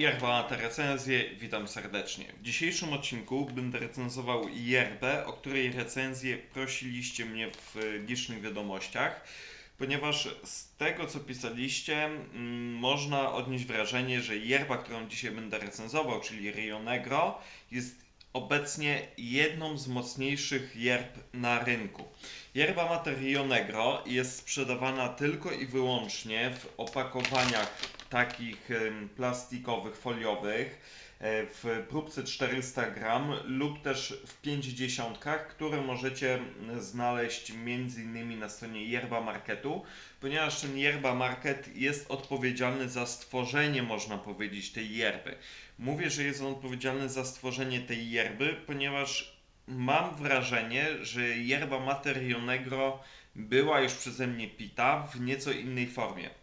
Yerba Mate recenzję, witam serdecznie. W dzisiejszym odcinku będę recenzował yerbę, o której recenzję prosiliście mnie w licznych wiadomościach, ponieważ z tego co pisaliście mm, można odnieść wrażenie, że yerba, którą dzisiaj będę recenzował, czyli Rio Negro, jest obecnie jedną z mocniejszych yerb na rynku. Yerba Mate Rio Negro jest sprzedawana tylko i wyłącznie w opakowaniach takich plastikowych, foliowych e, w próbce 400 gram lub też w 50, które możecie znaleźć m.in. na stronie Yerba Marketu, ponieważ ten Yerba Market jest odpowiedzialny za stworzenie, można powiedzieć, tej yerby. Mówię, że jest on odpowiedzialny za stworzenie tej yerby, ponieważ mam wrażenie, że yerba Mate Rio Negro była już przeze mnie pita w nieco innej formie.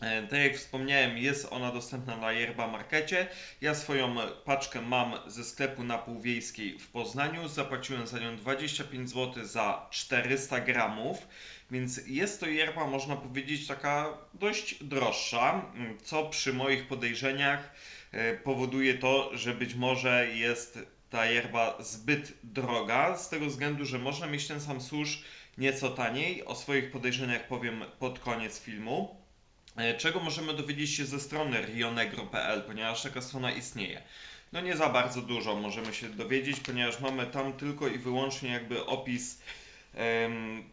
E, Tak jak wspomniałem, jest ona dostępna na Yerba Markecie. Ja swoją paczkę mam ze sklepu na Półwiejskiej w Poznaniu. Zapłaciłem za nią 25 zł za 400 gramów, więc jest to yerba, można powiedzieć, taka dość droższa, co przy moich podejrzeniach e, powoduje to, że być może jest ta yerba zbyt droga, z tego względu, że można mieć ten sam susz nieco taniej. O swoich podejrzeniach powiem pod koniec filmu. E, Czego możemy dowiedzieć się ze strony rionegro.pl, ponieważ taka strona istnieje? No nie za bardzo dużo możemy się dowiedzieć, ponieważ mamy tam tylko i wyłącznie jakby opis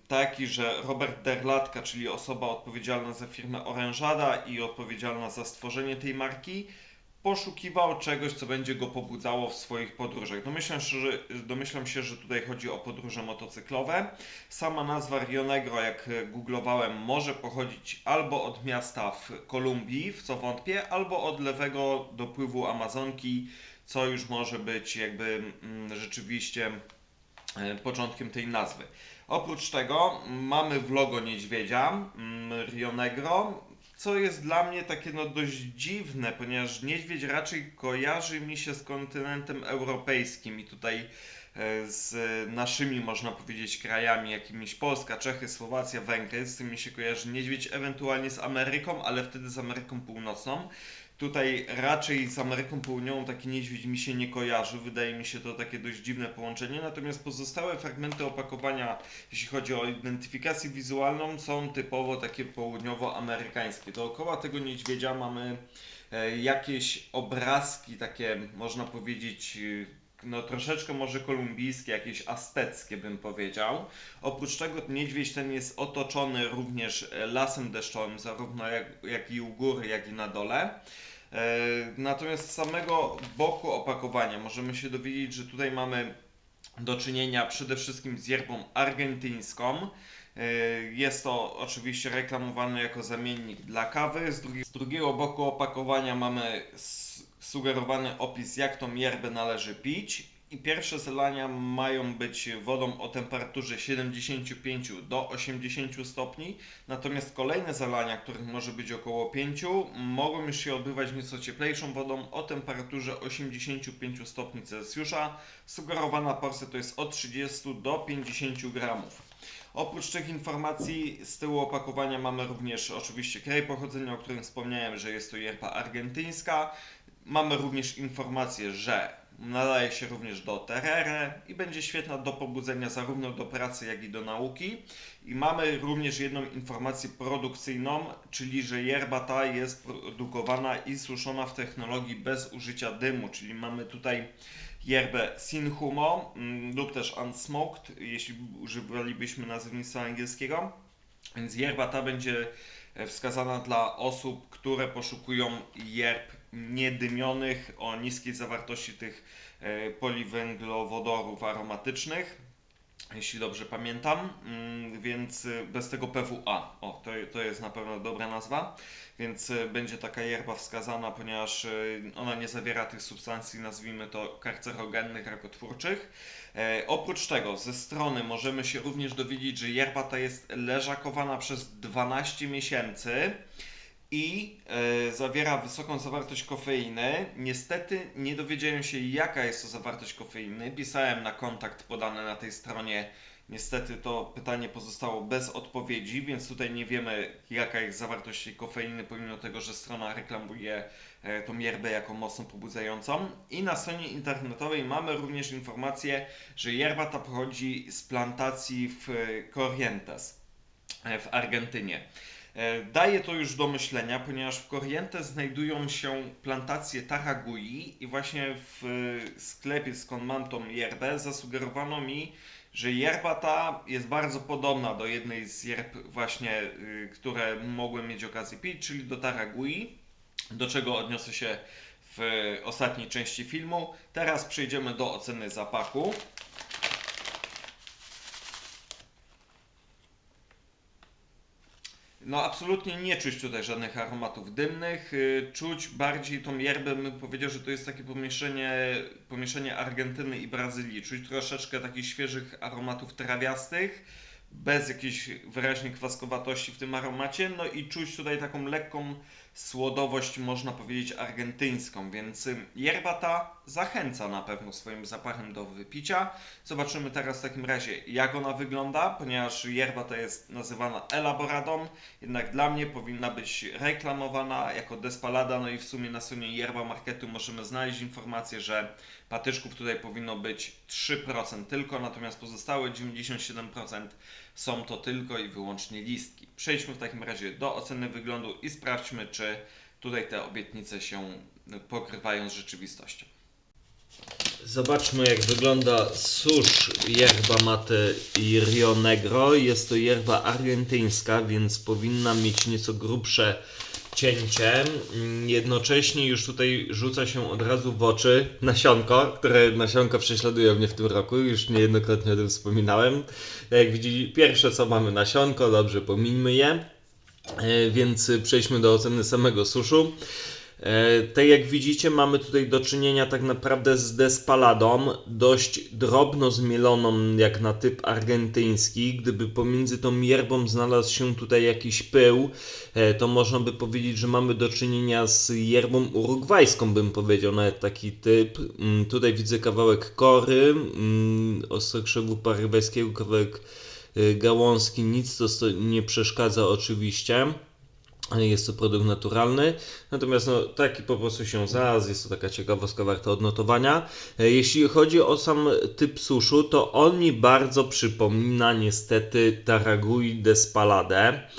taki, że Robert Derlatka, czyli osoba odpowiedzialna za firmę Orężada i odpowiedzialna za stworzenie tej marki, poszukiwał czegoś, co będzie go pobudzało w swoich podróżach. Domyślam się, że, domyślam się, że tutaj chodzi o podróże motocyklowe. Sama nazwa Rio Negro, jak googlowałem, może pochodzić albo od miasta w Kolumbii, w co wątpię, albo od lewego dopływu Amazonki, co już może być jakby mm, rzeczywiście e, początkiem tej nazwy. Oprócz tego mamy w logo niedźwiedzia mm, Rio Negro, co jest dla mnie takie no dość dziwne, ponieważ niedźwiedź raczej kojarzy mi się z kontynentem europejskim i tutaj e, z naszymi, można powiedzieć, krajami, jakimiś Polska, Czechy, Słowacja, Węgry, z tymi się kojarzy niedźwiedź, ewentualnie z Ameryką, ale wtedy z Ameryką Północną. Tutaj raczej z Ameryką Południową taki niedźwiedź mi się nie kojarzy, wydaje mi się to takie dość dziwne połączenie, natomiast pozostałe fragmenty opakowania, jeśli chodzi o identyfikację wizualną, są typowo takie południowoamerykańskie. Dookoła tego niedźwiedzia mamy e, jakieś obrazki takie, można powiedzieć, no troszeczkę może kolumbijskie, jakieś azteckie bym powiedział. Oprócz tego niedźwiedź ten jest otoczony również lasem deszczowym, zarówno jak, jak i u góry, jak i na dole. E, Natomiast z samego boku opakowania możemy się dowiedzieć, że tutaj mamy do czynienia przede wszystkim z yerbą argentyńską. E, Jest to oczywiście reklamowane jako zamiennik dla kawy. Z, drugi, z drugiego boku opakowania mamy sugerowany opis, jak tą yerbę należy pić. I pierwsze zalania mają być wodą o temperaturze 75 do 80 stopni, natomiast kolejne zalania, których może być około 5, mogą już się odbywać nieco cieplejszą wodą o temperaturze 85 stopni Celsjusza. Sugerowana porcja to jest od 30 do 50 gramów. Oprócz tych informacji z tyłu opakowania mamy również oczywiście kraj pochodzenia, o którym wspomniałem, że jest to yerba argentyńska. Mamy również informację, że nadaje się również do terere i będzie świetna do pobudzenia zarówno do pracy, jak i do nauki. I mamy również jedną informację produkcyjną, czyli że yerba ta jest produkowana i suszona w technologii bez użycia dymu, czyli mamy tutaj yerbę Sinhumo mm, lub też Unsmoked, jeśli używalibyśmy nazewnictwa angielskiego. Więc yerba ta będzie e, wskazana dla osób, które poszukują yerb niedymionych o niskiej zawartości tych e, poliwęglowodorów aromatycznych, jeśli dobrze pamiętam, Mm, więc e, bez tego PWA. O, to, to jest na pewno dobra nazwa, więc e, będzie taka yerba wskazana, ponieważ ona nie zawiera tych substancji, nazwijmy to karcerogennych, rakotwórczych. Oprócz tego ze strony możemy się również dowiedzieć, że yerba ta jest leżakowana przez 12 miesięcy i e, zawiera wysoką zawartość kofeiny. Niestety nie dowiedziałem się jaka jest to zawartość kofeiny. Pisałem na kontakt podany na tej stronie. Niestety to pytanie pozostało bez odpowiedzi, więc tutaj nie wiemy jaka jest zawartość kofeiny, pomimo tego, że strona reklamuje e, tą yerbę jako mocno pobudzającą. I na stronie internetowej mamy również informację, że yerba ta pochodzi z plantacji w Corrientes e, w Argentynie. E, daje to już do myślenia, ponieważ w Corrientes znajdują się plantacje Taragui i właśnie w sklepie, skąd mam tą yerbę, zasugerowano mi, że yerba ta jest bardzo podobna do jednej z yerb właśnie, y, które mogłem mieć okazję pić, czyli do Taragui, do czego odniosę się w ostatniej części filmu. Teraz przejdziemy do oceny zapachu. No absolutnie nie czuć tutaj żadnych aromatów dymnych. Y, czuć bardziej tą yerbę, bym powiedział, że to jest takie pomieszanie, pomieszanie Argentyny i Brazylii. Czuć troszeczkę takich świeżych aromatów trawiastych, bez jakiejś wyraźnej kwaskowatości w tym aromacie. No i czuć tutaj taką lekką słodowość, można powiedzieć, argentyńską, więc yerba ta zachęca na pewno swoim zapachem do wypicia. Zobaczymy teraz w takim razie, jak ona wygląda, ponieważ yerba ta jest nazywana elaboradą, jednak dla mnie powinna być reklamowana jako despalada, no i w sumie na stronie yerba marketu możemy znaleźć informację, że patyczków tutaj powinno być 3% tylko, natomiast pozostałe 97% są to tylko i wyłącznie listki. Przejdźmy w takim razie do oceny wyglądu i sprawdźmy, czy tutaj te obietnice się pokrywają z rzeczywistością. Zobaczmy jak wygląda susz yerba mate i Rio Negro. Jest to yerba argentyńska, więc powinna mieć nieco grubsze cięcie. Jednocześnie już tutaj rzuca się od razu w oczy nasionko, które nasionko prześladuje mnie w tym roku, już niejednokrotnie o tym wspominałem. Jak widzicie, pierwsze co mamy nasionko, dobrze pomińmy je. E, więc przejdźmy do oceny samego suszu. Tak jak widzicie, mamy tutaj do czynienia tak naprawdę z despaladą, dość drobno zmieloną jak na typ argentyński. Gdyby pomiędzy tą yerbą znalazł się tutaj jakiś pył, e, to można by powiedzieć, że mamy do czynienia z yerbą urugwajską, bym powiedział, nawet taki typ. Mm, tutaj widzę kawałek kory, mm, ostrokrzewu parywajskiego, kawałek e, gałązki, nic to nie przeszkadza oczywiście jest to produkt naturalny, natomiast no, taki po prostu się znalazł, jest to taka ciekawostka warta odnotowania. E, jeśli chodzi o sam typ suszu, to on mi bardzo przypomina niestety Taragui Despalade,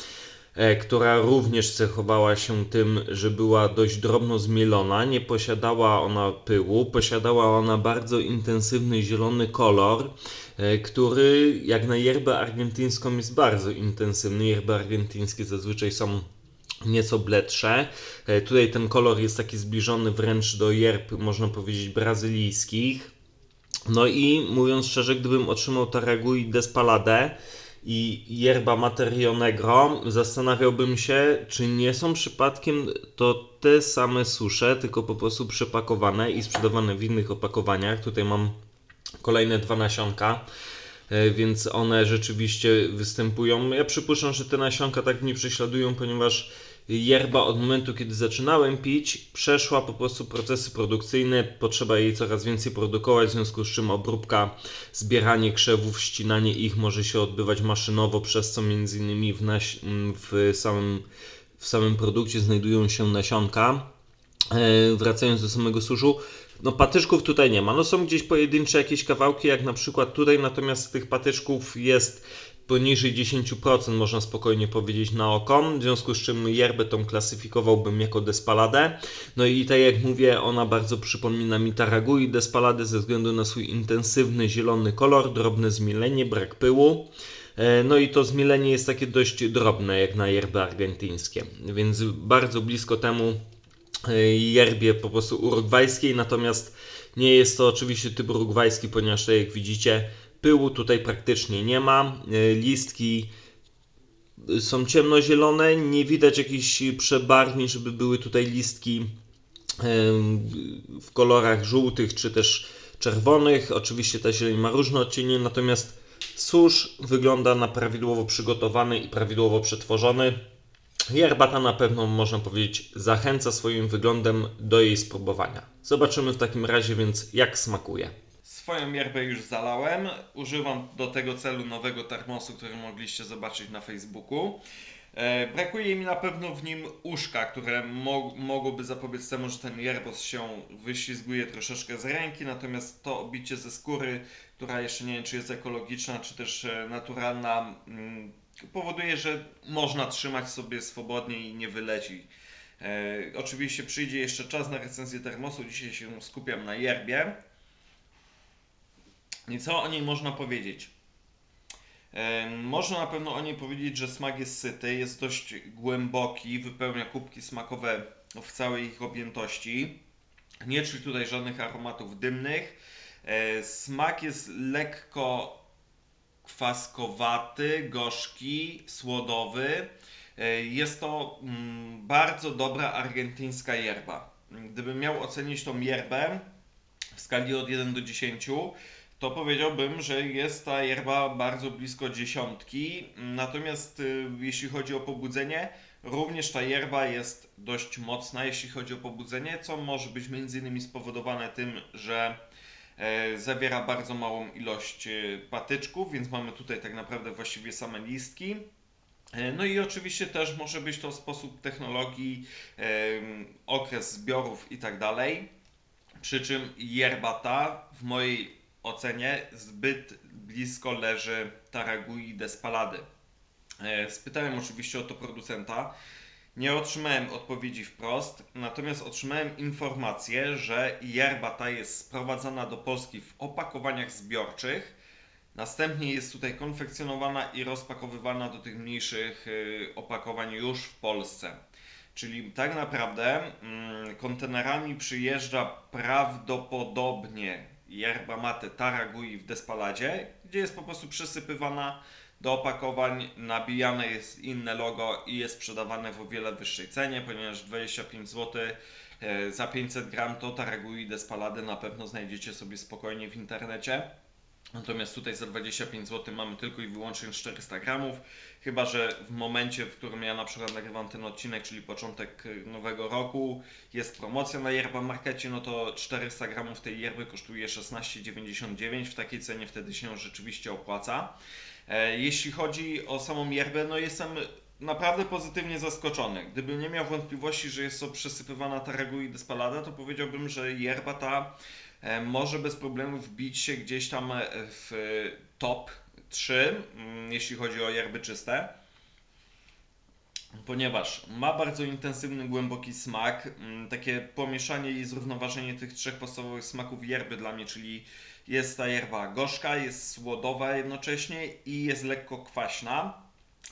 e, która również cechowała się tym, że była dość drobno zmielona, nie posiadała ona pyłu, posiadała ona bardzo intensywny zielony kolor, e, który jak na yerbę argentyńską jest bardzo intensywny. Yerby argentyńskie zazwyczaj są nieco bledsze. E, tutaj ten kolor jest taki zbliżony wręcz do yerb, można powiedzieć, brazylijskich. No i mówiąc szczerze, gdybym otrzymał Taragui Despalade i yerba Materio Negro, zastanawiałbym się, czy nie są przypadkiem to te same susze, tylko po prostu przepakowane i sprzedawane w innych opakowaniach. Tutaj mam kolejne dwa nasionka więc one rzeczywiście występują. Ja przypuszczam, że te nasionka tak mnie prześladują, ponieważ yerba od momentu, kiedy zaczynałem pić, przeszła po prostu procesy produkcyjne, potrzeba jej coraz więcej produkować, w związku z czym obróbka, zbieranie krzewów, ścinanie ich może się odbywać maszynowo, przez co między innymi w, naś- w, samym, w samym produkcie znajdują się nasionka. E, wracając do samego suszu, no patyczków tutaj nie ma. No są gdzieś pojedyncze jakieś kawałki, jak na przykład tutaj, natomiast tych patyczków jest poniżej 10% można spokojnie powiedzieć na oko, w związku z czym yerbę tą klasyfikowałbym jako despaladę. No i tak jak mówię, ona bardzo przypomina mi Taragui despaladę ze względu na swój intensywny zielony kolor, drobne zmielenie, brak pyłu. E, no i to zmielenie jest takie dość drobne jak na yerby argentyńskie, więc bardzo blisko temu yerbie po prostu urugwajskiej, natomiast nie jest to oczywiście typ urugwajski, ponieważ tak jak widzicie Pyłu tutaj praktycznie nie ma. E, listki są ciemnozielone, nie widać jakichś przebarwnień, żeby były tutaj listki w kolorach żółtych czy też czerwonych. Oczywiście ta zieleń ma różne odcienie, natomiast susz wygląda na prawidłowo przygotowany i prawidłowo przetworzony. Ta na pewno można powiedzieć zachęca swoim wyglądem do jej spróbowania. Zobaczymy w takim razie więc jak smakuje. Swoją yerbę już zalałem. Używam do tego celu nowego termosu, który mogliście zobaczyć na Facebooku. E, brakuje mi na pewno w nim uszka, które mo mogłoby zapobiec temu, że ten yerbos się wyślizguje troszeczkę z ręki, natomiast to obicie ze skóry, która jeszcze nie wiem czy jest ekologiczna, czy też e, naturalna, mm, powoduje, że można trzymać sobie swobodnie i nie wyleci. E, oczywiście przyjdzie jeszcze czas na recenzję termosu, dzisiaj się skupiam na yerbie. I co o niej można powiedzieć? Można na pewno o niej powiedzieć, że smak jest syty, jest dość głęboki, wypełnia kubki smakowe w całej ich objętości. Nie czuć tutaj żadnych aromatów dymnych. E, smak jest lekko kwaskowaty, gorzki, słodowy. E, jest to mm, bardzo dobra argentyńska yerba. Gdybym miał ocenić tą yerbę w skali od 1 do 10, to powiedziałbym, że jest ta yerba bardzo blisko dziesiątki. Natomiast y, jeśli chodzi o pobudzenie, również ta yerba jest dość mocna, jeśli chodzi o pobudzenie, co może być między innymi spowodowane tym, że zawiera bardzo małą ilość e, patyczków, więc mamy tutaj tak naprawdę właściwie same listki. E, no i oczywiście też może być to sposób technologii, okres zbiorów i tak dalej. Przy czym yerba ta w mojej ocenie zbyt blisko leży Taragui Despalady. E, spytałem oczywiście o to producenta. Nie otrzymałem odpowiedzi wprost, natomiast otrzymałem informację, że yerba ta jest sprowadzana do Polski w opakowaniach zbiorczych. Następnie jest tutaj konfekcjonowana i rozpakowywana do tych mniejszych e, opakowań już w Polsce. Czyli tak naprawdę mm, kontenerami przyjeżdża prawdopodobnie yerba mate Taragui w Despaladzie, gdzie jest po prostu przysypywana do opakowań, nabijane jest inne logo i jest sprzedawane w o wiele wyższej cenie, ponieważ 25 zł e, za 500 gram to Taragui Despalady na pewno znajdziecie sobie spokojnie w internecie. Natomiast tutaj za 25 zł mamy tylko i wyłącznie 400 gramów. Chyba, że w momencie, w którym ja na przykład nagrywam ten odcinek, czyli początek nowego roku, jest promocja na yerba markecie, no to 400 gramów tej yerby kosztuje 16,99. W takiej cenie wtedy się rzeczywiście opłaca. E, jeśli chodzi o samą yerbę, no jestem naprawdę pozytywnie zaskoczony. Gdybym nie miał wątpliwości, że jest to przesypywana Taragui Despalada, to powiedziałbym, że yerba ta E, może bez problemu wbić się gdzieś tam w top 3, mm, jeśli chodzi o yerby czyste, ponieważ ma bardzo intensywny, głęboki smak, mm, takie pomieszanie i zrównoważenie tych trzech podstawowych smaków yerby dla mnie, czyli jest ta yerba gorzka, jest słodowa jednocześnie i jest lekko kwaśna,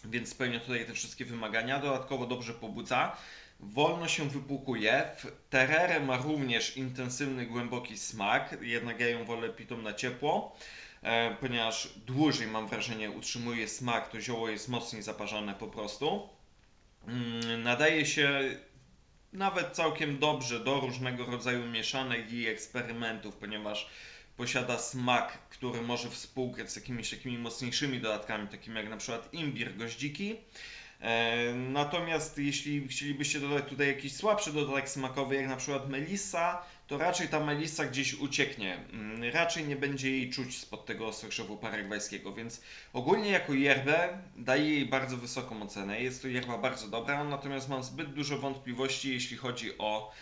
więc spełnia tutaj te wszystkie wymagania, dodatkowo dobrze pobudza wolno się wypłukuje. Terere ma również intensywny, głęboki smak, jednak ja ją wolę pitą na ciepło, e, ponieważ dłużej mam wrażenie utrzymuje smak, to zioło jest mocniej zaparzane po prostu. Mm, nadaje się nawet całkiem dobrze do różnego rodzaju mieszanek i eksperymentów, ponieważ posiada smak, który może współgrać z jakimiś takimi mocniejszymi dodatkami, takimi jak na przykład imbir, goździki. E, natomiast jeśli chcielibyście dodać tutaj jakiś słabszy dodatek smakowy, jak na przykład melissa, to raczej ta melissa gdzieś ucieknie. Mm, raczej nie będzie jej czuć spod tego sokrzewu paragwajskiego, więc ogólnie jako yerbę daję jej bardzo wysoką ocenę. Jest to yerba bardzo dobra, natomiast mam zbyt dużo wątpliwości, jeśli chodzi o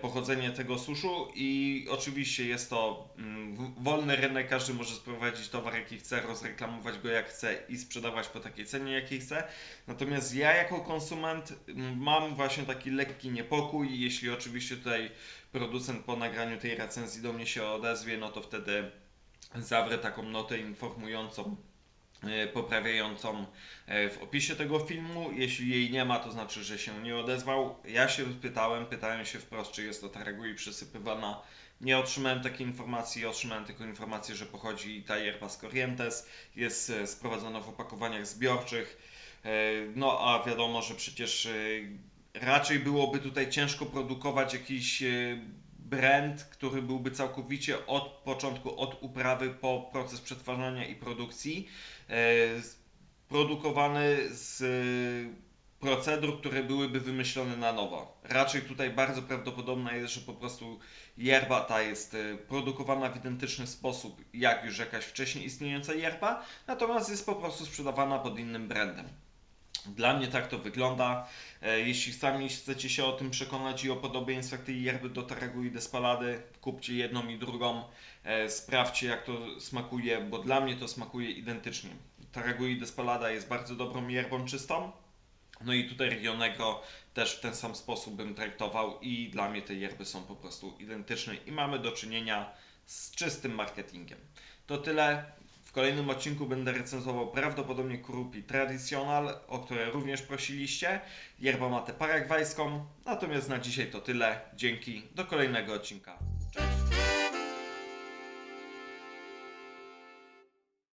pochodzenie tego suszu i oczywiście jest to mm, wolny rynek, każdy może sprowadzić towar jaki chce, rozreklamować go jak chce i sprzedawać po takiej cenie jakiej chce. Natomiast ja jako konsument mm, mam właśnie taki lekki niepokój, jeśli oczywiście tutaj producent po nagraniu tej recenzji do mnie się odezwie, no to wtedy zawrę taką notę informującą E, poprawiającą e, w opisie tego filmu. Jeśli jej nie ma, to znaczy, że się nie odezwał. Ja się pytałem, pytałem się wprost, czy jest to Taragui przysypywana. Nie otrzymałem takiej informacji, otrzymałem tylko informację, że pochodzi ta yerba z Corrientes, jest e, sprowadzona w opakowaniach zbiorczych. No a wiadomo, że przecież raczej byłoby tutaj ciężko produkować jakiś brand, który byłby całkowicie od początku, od uprawy po proces przetwarzania i produkcji, e, produkowany z procedur, które byłyby wymyślone na nowo. Raczej tutaj bardzo prawdopodobne jest, że po prostu yerba ta jest e, produkowana w identyczny sposób jak już jakaś wcześniej istniejąca yerba, natomiast jest po prostu sprzedawana pod innym brandem. Dla mnie tak to wygląda. E, Jeśli sami chcecie się o tym przekonać i o podobieństwach tej yerby do Taragu i Despalady, kupcie jedną i drugą, e, sprawdźcie jak to smakuje, bo dla mnie to smakuje identycznie. Taragu i Despalada jest bardzo dobrą yerbą czystą, no i tutaj Rio też w ten sam sposób bym traktował i dla mnie te yerby są po prostu identyczne i mamy do czynienia z czystym marketingiem. To tyle. Kolejnym odcinku będę recenzował prawdopodobnie Kurupi Traditional, o które również prosiliście, yerba matę paragwajską. Natomiast na dzisiaj to tyle. Dzięki. Do kolejnego odcinka.